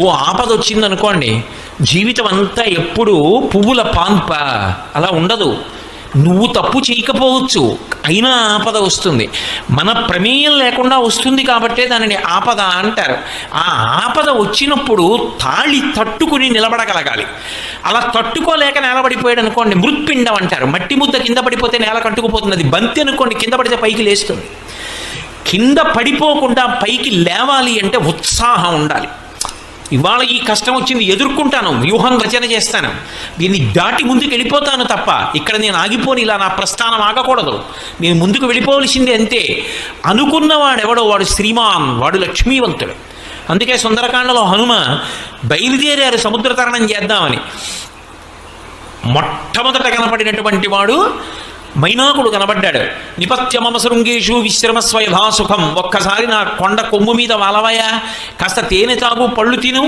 ఓ ఆపద వచ్చిందనుకోండి జీవితం అంతా ఎప్పుడు పువ్వుల పాన్ప అలా ఉండదు. నువ్వు తప్పు చేయకపోవచ్చు అయినా ఆపద వస్తుంది. మన ప్రమేయం లేకుండా వస్తుంది కాబట్టే దానిని ఆపద అంటారు. ఆ ఆపద వచ్చినప్పుడు తాళి తట్టుకుని నిలబడగలగాలి. అలా తట్టుకోలేక నేలబడిపోయాడు అనుకోండి మృత్పిండం అంటారు. మట్టి ముద్ద కింద పడిపోతే నేల కట్టుకుపోతుంది అది బంతి అనుకోండి కింద పడితే పైకి లేస్తుంది. కింద పడిపోకుండా పైకి లేవాలి అంటే ఉత్సాహం ఉండాలి. ఇవాళ ఈ కష్టం వచ్చింది ఎదుర్కొంటాను వ్యూహం రచన చేస్తాను. దీన్ని దాటి ముందుకు వెళ్ళిపోతాను తప్ప ఇక్కడ నేను ఆగిపోని ఇలా నా ప్రస్థానం ఆగకూడదు. నేను ముందుకు వెళ్ళిపోవలసింది అంతే. అనుకున్నవాడెవడో వాడు శ్రీమాన్ వాడు లక్ష్మీవంతుడు. అందుకే సుందరకాండలో హనుమ బయలుదేరారు సముద్ర తరణం చేద్దామని. మొట్టమొదట కనపడినటువంటి వాడు మైనాకుడు కనబడ్డాడు. నిపత్యమమ శృంగేషు విశ్రమస్వయభా సుఖం ఒక్కసారి నా కొండ కొమ్ము మీద వాలవయా కాస్త తేనె తాగు పళ్ళు తిను.